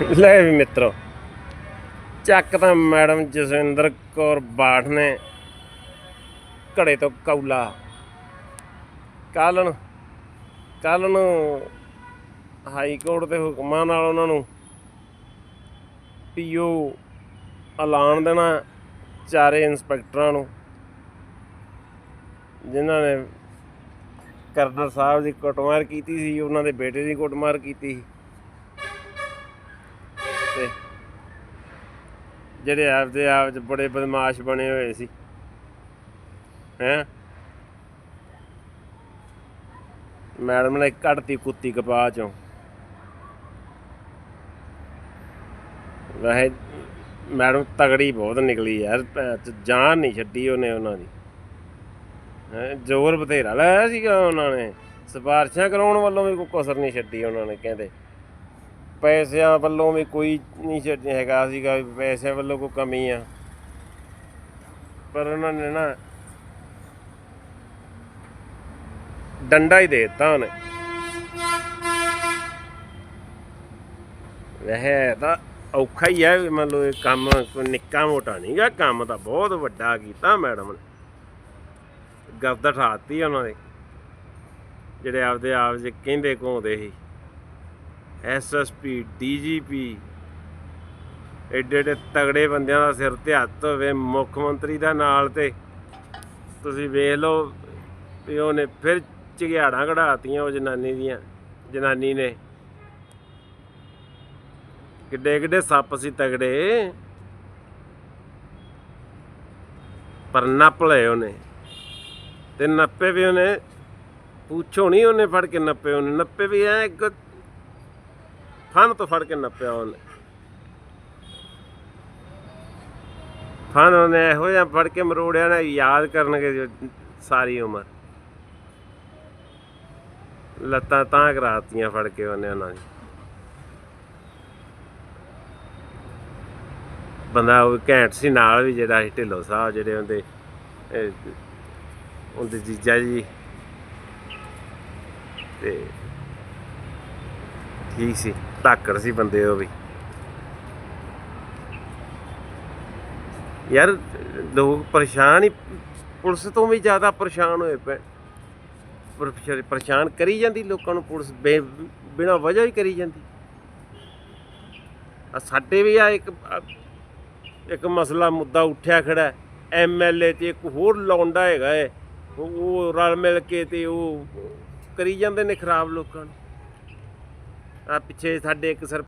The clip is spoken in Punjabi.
ਲੈ ਵੀ ਮਿੱਤਰੋ, ਚੱਕ ਤਾਂ ਮੈਡਮ ਜਸਵਿੰਦਰ ਕੌਰ ਬਾਠ ਨੇ ਘੜੇ ਤੋਂ ਕੌਲਾ। ਕੱਲ ਨੂੰ, ਕੱਲ੍ਹ ਨੂੰ ਹਾਈ ਕੋਰਟ ਦੇ ਹੁਕਮਾਂ ਨਾਲ ਉਹਨਾਂ ਨੂੰ ਪੀਓ ਐਲਾਨ ਦੇਣਾ ਚਾਰੇ ਇੰਸਪੈਕਟਰਾਂ ਨੂੰ, ਜਿਨ੍ਹਾਂ ਨੇ ਕਰਨਲ ਸਾਹਿਬ ਦੀ ਕੁੱਟਮਾਰ ਕੀਤੀ ਸੀ, ਉਹਨਾਂ ਦੇ ਬੇਟੇ ਦੀ ਕੁੱਟਮਾਰ ਕੀਤੀ ਸੀ। ਤੇ ਜਿਹੜੇ ਆਪਦੇ ਆਪ ਚ ਬੜੇ ਬਦਮਾਸ਼ ਬਣੇ ਹੋਏ ਸੀ। ਹੈਂ? ਮੈਡਮ ਨੇ ਕੱਢਤੀ ਕੁੱਤੀ ਕਪਾਹ ਚੋਂ। ਵੈਸੇ ਮੈਡਮ ਤਗੜੀ ਬਹੁਤ ਨਿਕਲੀ ਯਾਰ ਜਾਨ ਨਹੀਂ ਛੱਡੀ ਉਹਨੇ ਉਹਨਾਂ ਦੀ। ਜ਼ੋਰ ਬਥੇਰਾ ਲਾਇਆ ਸੀਗਾ ਉਹਨਾਂ ਨੇ। ਸਿਫਾਰਸ਼ਾਂ ਕਰਾਉਣ ਵੱਲੋਂ ਵੀ ਕੋਈ ਕਸਰ ਨਹੀਂ ਛੱਡੀ ਉਹਨਾਂ ਨੇ, ਕਹਿੰਦੇ। ਪੈਸਿਆਂ ਵੱਲੋਂ ਵੀ ਕੋਈ ਨਹੀਂ ਛੱਡ ਹੈਗਾ, ਸੀਗਾ ਵੀ ਪੈਸਿਆਂ ਵੱਲੋਂ ਕੋਈ ਕਮੀ ਆ। ਪਰ ਉਹਨਾਂ ਨੇ ਨਾ ਡੰਡਾ ਹੀ ਦੇ ਦਿੱਤਾ ਉਹਨੇ। ਵਹਿ ਤਾਂ ਔਖਾ ਹੀ ਹੈ ਵੀ ਮੰਨ ਲਓ ਇਹ ਕੰਮ ਕੋਈ ਨਿੱਕਾ ਮੋਟਾ ਨਹੀਂਗਾ ਕੰਮ ਤਾਂ ਬਹੁਤ ਵੱਡਾ ਕੀਤਾ ਮੈਡਮ ਨੇ। ਗਰਦ ਠਾਤੀ ਉਹਨਾਂ ਦੇ ਜਿਹੜੇ ਆਪਦੇ ਆਪ ਜੇ ਕਹਿੰਦੇ ਘੋਂਦੇ ਸੀ। ਐਸਐਸਪੀ ਡੀਜੀਪੀ ਏਡੇ ਏਡੇ ਤਗੜੇ ਬੰਦਿਆਂ ਦਾ ਸਿਰ ਤੇ ਹੱਥ ਹੋਵੇ ਮੁੱਖ ਮੰਤਰੀ ਦਾ ਨਾਲ ਤੇ। ਤੁਸੀਂ ਵੇਖ ਲਓ ਵੀ ਉਹਨੇ ਫਿਰ ਝਗਿਆੜਾਂ ਕਢਾਤੀਆਂ ਉਹ ਜਨਾਨੀ ਦੀਆਂ, ਜਨਾਨੀ ਨੇ। ਕਿੱਡੇ ਕਿੱਡੇ ਸੱਪ ਸੀ ਤਗੜੇ। ਪਰ ਨੱਪ ਲਏ ਉਹਨੇ ਤੇ ਨੱਪੇ ਵੀ ਉਹਨੇ, ਪੁੱਛੋ ਨਹੀਂ ਉਹਨੇ ਫੜ ਕੇ ਨੱਪੇ ਉਹਨੇ, ਨੱਪੇ ਵੀ ਐ ਇੱਕ ਫਨ ਤੋਂ ਫੜ ਕੇ ਨੱਪਿਆ ਉਹਨੇ। ਫਨ ਉਹਨੇ ਇਹੋ ਜਿਹਾ ਫੜ ਕੇ ਮਰੋੜਿਆ ਨਾ, ਯਾਦ ਕਰਨਗੇ ਸਾਰੀ ਉਮਰ। ਲੱਤਾਂ ਤਾਂ ਕਰਾਤੀਆਂ ਫੜ ਕੇ ਉਹਨੇ ਉਹਨਾਂ ਦੀ ਬੰਦਾ ਉਹ ਘੈਂਟ ਸੀ ਨਾਲ ਵੀ ਜਿਹੜਾ ਸੀ, ਢਿੱਲੋਂ ਸਾਹਿਬ ਜਿਹੜੇ ਉਹਦੇ ਉਹਦੇ ਜੀਜਾ ਜੀ। ਤੇ ਠੀਕ ਸੀ, ਧਾਕੜ ਸੀ ਬੰਦੇ ਉਹ ਵੀ। ਯਾਰ, ਲੋਕ ਪਰੇਸ਼ਾਨ ਹੀ, ਪੁਲਿਸ ਤੋਂ ਵੀ ਜ਼ਿਆਦਾ ਪਰੇਸ਼ਾਨ ਹੋਏ ਪਏ। ਪਰੇਸ਼ਾਨ ਕਰੀ ਜਾਂਦੀ ਲੋਕਾਂ ਨੂੰ ਪੁਲਿਸ, ਬੇ- ਬਿਨਾਂ ਵਜ੍ਹਾ ਹੀ ਕਰੀ ਜਾਂਦੀ। ਆ ਸਾਡੇ ਵੀ ਆ ਇੱਕ ਇੱਕ ਮਸਲਾ ਮੁੱਦਾ ਉੱਠਿਆ ਖੜਾ ਐਮਐਲਏ ਤੇ ਇੱਕ ਹੋਰ ਲੌਂਡਾ ਹੈਗਾ ਏ। ਉਹ ਰਲ ਮਿਲ ਕੇ ਤੇ ਉਹ ਕਰੀ ਜਾਂਦੇ ਨੇ ਖਰਾਬ ਲੋਕਾਂ ਨੂੰ। ਆ ਪਿੱਛੇ ਸਾਡੇ ਇੱਕ ਸਰ